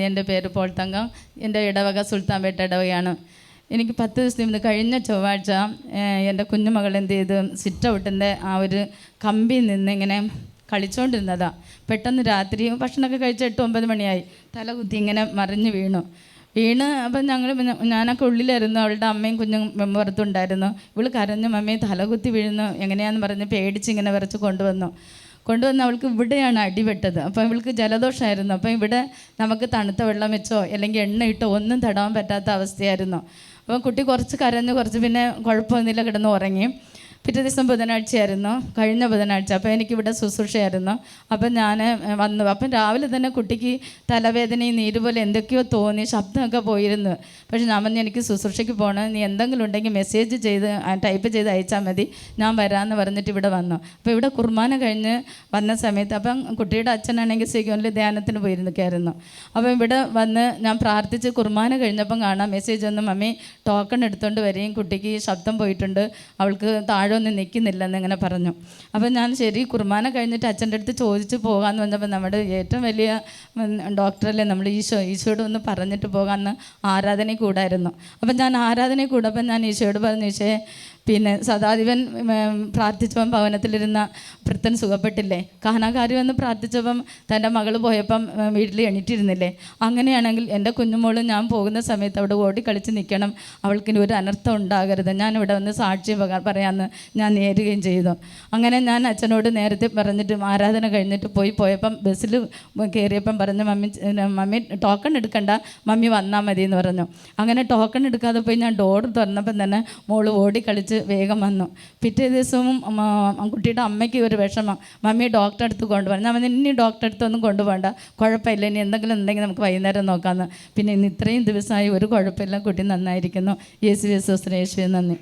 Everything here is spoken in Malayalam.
എന്റെ പേര് പോൾ തങ്കം. എന്റെ ഇടവക സുൽത്താൻപേട്ട ഇടവകയാണ്. എനിക്ക് പത്ത് ദിവസത്തിന് ഇന്ന് കഴിഞ്ഞ ചൊവ്വാഴ്ച എന്റെ കുഞ്ഞുമകൾ എന്ത് ചെയ്തു? സിറ്റ് ഔട്ടിന്റെ ആ ഒരു കമ്പിയിൽ നിന്ന് ഇങ്ങനെ കളിച്ചുകൊണ്ടിരുന്നതാണ് പെട്ടെന്ന് രാത്രി ഭക്ഷണമൊക്കെ കഴിച്ച് എട്ട് ഒമ്പത് മണിയായി. തല കുത്തി ഇങ്ങനെ മറിഞ്ഞ് വീണു. വീണ് അപ്പം ഞങ്ങൾ ഞാനൊക്കെ ഉള്ളിലായിരുന്നു. അവളുടെ അമ്മയും കുഞ്ഞും പുറത്തുണ്ടായിരുന്നു. ഇവൾ കരഞ്ഞു മമ്മി തലകുത്തി വീഴുന്നു. എങ്ങനെയാന്ന് പറഞ്ഞ് പേടിച്ച് ഇങ്ങനെ വിറച്ച് കൊണ്ടുവന്നു. കൊണ്ടുവന്ന് അവൾക്ക് ഇവിടെയാണ് അടിപെട്ടത് അപ്പോൾ ഇവൾക്ക് ജലദോഷമായിരുന്നു അപ്പോൾ ഇവിടെ നമുക്ക് തണുത്ത വെള്ളം വെച്ചോ അല്ലെങ്കിൽ എണ്ണ ഇട്ടോ ഒന്നും തടവാൻ പറ്റാത്ത അവസ്ഥയായിരുന്നു. അപ്പോൾ കുട്ടി കുറച്ച് കരഞ്ഞു കുറച്ച് പിന്നെ കുഴപ്പമൊന്നുമില്ല കിടന്ന് ഉറങ്ങി. പിറ്റേ ദിവസം ബുധനാഴ്ചയായിരുന്നു. കഴിഞ്ഞ ബുധനാഴ്ച. അപ്പോൾ എനിക്കിവിടെ ശുശ്രൂഷയായിരുന്നു. അപ്പം ഞാൻ വന്നു. അപ്പം രാവിലെ തന്നെ കുട്ടിക്ക് തലവേദനയും നീര് പോലെ എന്തൊക്കെയോ തോന്നി ശബ്ദമൊക്കെ പോയിരുന്നു. പക്ഷെ ഞാൻ പറഞ്ഞു എനിക്ക് ശുശ്രൂഷയ്ക്ക് പോകണം നീ എന്തെങ്കിലും ഉണ്ടെങ്കിൽ മെസ്സേജ് ചെയ്ത് ടൈപ്പ് ചെയ്ത് അയച്ചാൽ മതി. ഞാൻ വരാമെന്ന് പറഞ്ഞിട്ട് ഇവിടെ വന്നു. അപ്പോൾ ഇവിടെ കുർബാന കഴിഞ്ഞ് വന്ന സമയത്ത് അപ്പം കുട്ടിയുടെ അച്ഛനാണെങ്കിൽ സിഗോനിൽ ധ്യാനത്തിന് പോയിരുന്നൊക്കെയായിരുന്നു. അപ്പം ഇവിടെ വന്ന് ഞാൻ പ്രാർത്ഥിച്ച് കുർബാന കഴിഞ്ഞപ്പം കാണാം. മെസ്സേജ് ഒന്നും മമ്മി ടോക്കൺ എടുത്തുകൊണ്ട് വരികയും കുട്ടിക്ക് ശബ്ദം പോയിട്ടുണ്ട്. അവൾക്ക് താഴെ ഒന്നും നിൽക്കുന്നില്ലെന്ന് ഇങ്ങനെ പറഞ്ഞു. അപ്പം ഞാൻ ശരി കുർബാന കഴിഞ്ഞിട്ട് അച്ഛന്റെ അടുത്ത് ചോദിച്ച് പോകാമെന്ന് പറഞ്ഞപ്പോൾ നമ്മുടെ ഏറ്റവും വലിയ ഡോക്ടറല്ലേ നമ്മൾ ഈശോ ഈശോയോട് ഒന്ന് പറഞ്ഞിട്ട് പോകാമെന്ന് ആരാധനയിൽ കൂടായിരുന്നു. അപ്പം ഞാൻ ആരാധനയിൽ കൂടപ്പം ഞാൻ ഈശോയോട് പറഞ്ഞു ഈശോയെ പിന്നെ സദാധിപൻ പ്രാർത്ഥിച്ചപ്പം ഭവനത്തിലിരുന്ന വൃത്തൻ സുഖപ്പെട്ടില്ലേ? കാനാകാരി വന്ന് പ്രാർത്ഥിച്ചപ്പം തന്റെ മകൾ പോയപ്പം വീട്ടിൽ എണീറ്റിരുന്നില്ലേ? അങ്ങനെയാണെങ്കിൽ എന്റെ കുഞ്ഞുമോളും ഞാൻ പോകുന്ന സമയത്ത് അവിടെ ഓടി കളിച്ച് നിൽക്കണം. അവൾക്ക് ഒരു അനർത്ഥം ഉണ്ടാകരുത്. ഞാൻ ഇവിടെ വന്ന് സാക്ഷി പറയാമെന്ന് ഞാൻ നേരുകയും ചെയ്തു. അങ്ങനെ ഞാൻ അച്ഛനോട് നേരത്തെ പറഞ്ഞിട്ട് ആരാധന കഴിഞ്ഞിട്ട് പോയി പോയപ്പം ബസ്സിൽ കയറിയപ്പം പറഞ്ഞു മമ്മി മമ്മി ടോക്കൺ എടുക്കണ്ട. മമ്മി വന്നാൽ മതി എന്ന് പറഞ്ഞു. അങ്ങനെ ടോക്കൺ എടുക്കാതെ പോയി ഞാൻ ഡോർ തുറന്നപ്പം തന്നെ മോൾ ഓടി കളിച്ച് വേഗം വന്നു. പിറ്റേ ദിവസവും കുട്ടിയുടെ അമ്മയ്ക്ക് ഒരു വിഷമം. മമ്മി ഡോക്ടറെ അടുത്ത് കൊണ്ടുപോകണം ഞാൻ ഇനി ഡോക്ടറെ അടുത്തൊന്നും കൊണ്ടുപോകണ്ട കുഴപ്പമില്ല. ഇനി എന്തെങ്കിലും ഉണ്ടെങ്കിൽ നമുക്ക് വൈകുന്നേരം നോക്കാമെന്ന് പിന്നെ ഇന്ന് ഇത്രയും ദിവസമായി ഒരു കുഴപ്പമില്ല. കുട്ടി നന്നായിരിക്കുന്നു. യേശു യേശു നന്ദി.